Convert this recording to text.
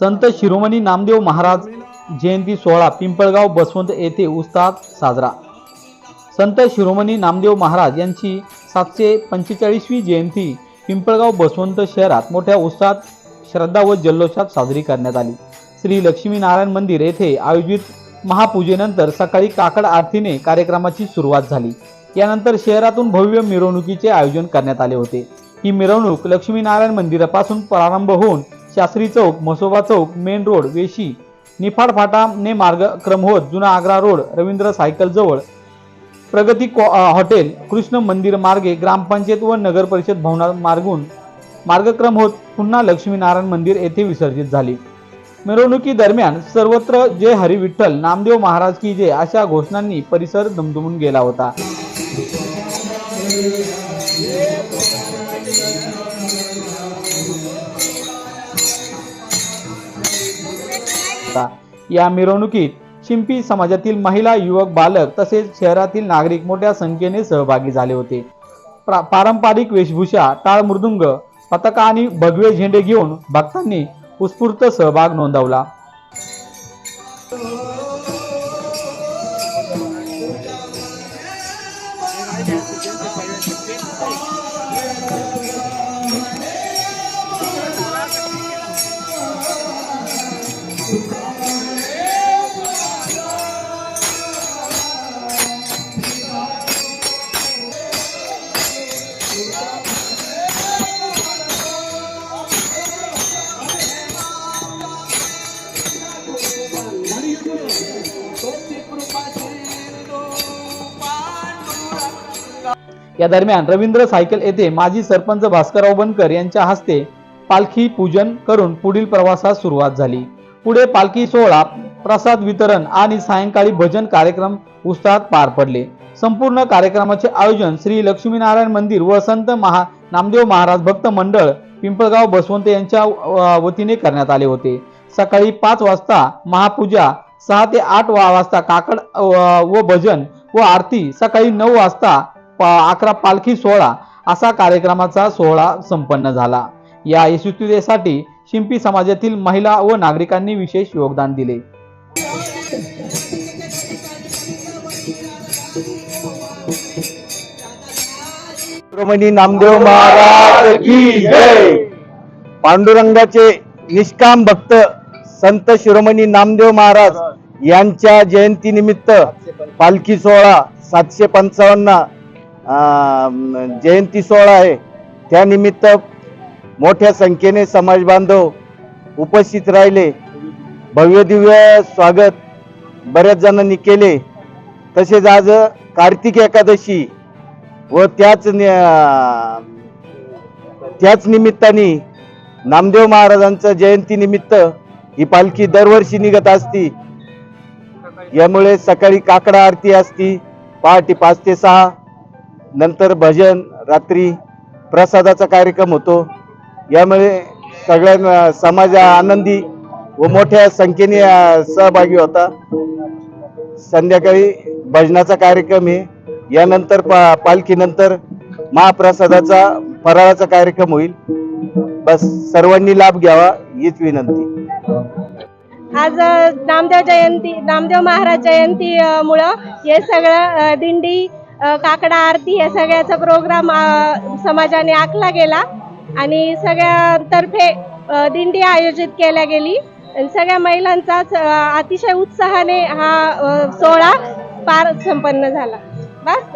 संत शिरोमणी नामदेव महाराज जयंती सोहळा पिंपळगाव बसवंत येथे उत्साहात साजरा. संत शिरोमणी नामदेव महाराज यांची सातशे पंचेचाळीसवी जयंती पिंपळगाव बसवंत शहरात मोठ्या उत्साहात श्रद्धा व जल्लोषात साजरी करण्यात आली. श्री लक्ष्मीनारायण मंदिर येथे आयोजित महापूजेनंतर सकाळी काकड आरतीने कार्यक्रमाची सुरुवात झाली. यानंतर शहरातून भव्य मिरवणुकीचे आयोजन करण्यात आले होते. ही मिरवणूक लक्ष्मीनारायण मंदिरापासून प्रारंभ होऊन शास्त्री चौक म्हसोबा चौक मेन रोड वेशी निफाड फाटाने मार्गक्रम होत जुना आग्रा रोड रवींद्र सायकल जवळ प्रगती हॉटेल कृष्ण मंदिर मार्गे ग्रामपंचायत व नगर परिषद भवना मार्गून मार्गक्रम होत पुन्हा लक्ष्मीनारायण मंदिर येथे विसर्जित झाली. मिरवणुकीदरम्यान सर्वत्र जय हरी विठ्ठल नामदेव महाराज की जय अशा घोषणांनी परिसर दमदमून गेला होता. शकता. या मिरवणुकीत शिंपी समाजातील महिला युवक बालक तसेच शहरातील नागरिक मोठ्या संख्येने सहभागी झाले होते. प्रा- पारंपरिक वेशभूषा टाळ मृदुंग पताका आणि भगवे झेंडे घेऊन भक्तांनी उत्स्फूर्त सहभाग नोंदवला. या दरम्यान रवींद्र सायकल येथे माजी सरपंच भास्करराव बनकर यांच्या हस्ते पालखी पूजन करून पुढील प्रवासास सुरुवात झाली. पुढे पालखी सोहळा प्रसाद वितरण आणि सायंकाळी भजन कार्यक्रम उत्साहात पार पडले. संपूर्ण कार्यक्रमाचे आयोजन श्री लक्ष्मीनारायण मंदिर व संत महा नामदेव महाराज भक्त मंडळ पिंपळगाव बसवंत यांच्या वतीने करण्यात आले होते. सकाळी पाच वाजता महापूजा सहा ते आठ वाजता काकड व भजन व आरती सकाळी नऊ वाजता अकरा पालखी सोहळा असा कार्यक्रमाचा सोहळा संपन्न झाला. या यशस्वीतेसाठी शिंपी समाजातील महिला व नागरिकांनी विशेष योगदान दिले. नामदेव महाराज की जय. पांडुरंगाचे निष्काम भक्त संत शिरोमणी नामदेव महाराज यांच्या जयंती निमित्त पालखी सोहळा सातशे पंचावन्न जयंती सोहळा आहे. त्यानिमित्त मोठ्या संख्येने समाज बांधव उपस्थित राहिले. भव्य दिव्य स्वागत बऱ्याच जणांनी केले. तसेच आज कार्तिक एकादशी व त्याच त्याच निमित्ताने नामदेव महाराजांच्या जयंती निमित्त ही पालखी दरवर्षी निघत असती. यामुळे सकाळी काकडा आरती असती पहाटे पाच ते सहा नंतर भजन रात्री प्रसादाचा कार्यक्रम होतो. यामुळे सगळ्या समाज आनंदी व मोठ्या संख्येने सहभागी होता. संध्याकाळी भजनाचा कार्यक्रम आहे यानंतर पा पालखीनंतर महाप्रसादाचा फराळाचा कार्यक्रम होईल. बस सर्वांनी लाभ घ्यावा हीच विनंती. आज नामदेव जयंती नामदेव महाराज जयंती हे सगळं दिंडी काकडा आरती या सगळ्याचा प्रोग्राम समाजाने आखला गेला. आणि सगळ्यांतर्फे दिंडी आयोजित केल्या गेली. सगळ्या महिलांचाच अतिशय उत्साहाने हा सोहळा पार संपन्न झाला. बस.